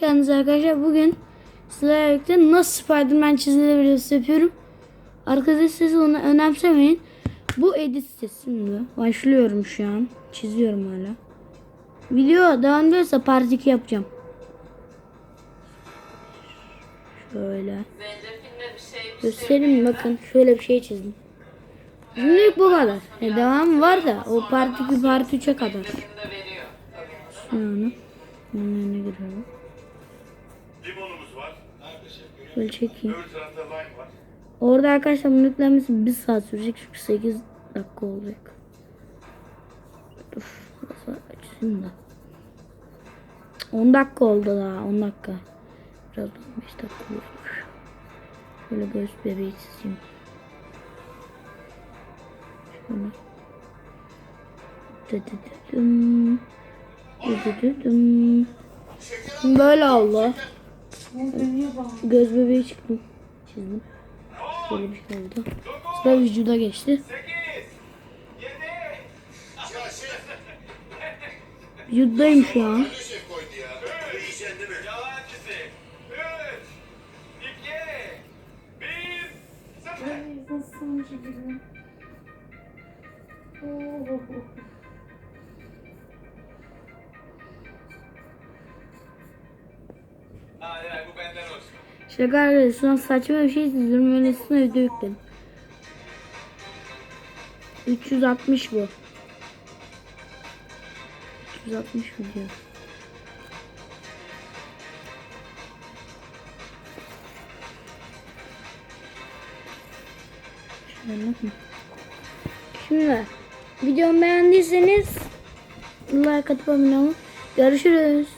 Kendinize arkadaşlar bugün sizlerle birlikte nasıl Spiderman çizilir videosu yapıyorum. Arkadaşlar siz onu önemsemeyin. Bu edit sitesinde başlıyorum şu an. Çiziyorum hala. Video devam ediyorsa part 2 yapacağım. Şöyle. Göstereyim bakın şöyle bir şey çizdim. Şimdilik bu kadar. E, devam var da o part 2 part 3'e kadar. Yani bunun önüne giriyorum. Şöyle çekeyim. Orada arkadaşlar bunun yüklenmesi 1 saat sürecek çünkü 8 dakika olacak. Dur. Açayım da. 10 dakika oldu daha 10 dakika. Biraz 15 dakika olmuş. Şöyle göz bebeği çizeyim. Şöyle. Dıdıdıdım. Dıdıdıdım. Böyle oldu. Göz bebeği çıktı. Çizdim. Böyle bir şey oldu. Sıra vücuda geçti. 8, 7, Vücuttayım şu an. Koydu ya. Yiyeceksin değil mi? Yalancısı. 3, 2, 1, 0. Hadi hadi bu. Şaka arkadaşlar şu an saçma bir şey çiziyorum. Öylesine video yükledim. 360 bu. 360 video. Şimdi videomu beğendiyseniz like atıp abone olun. Görüşürüz.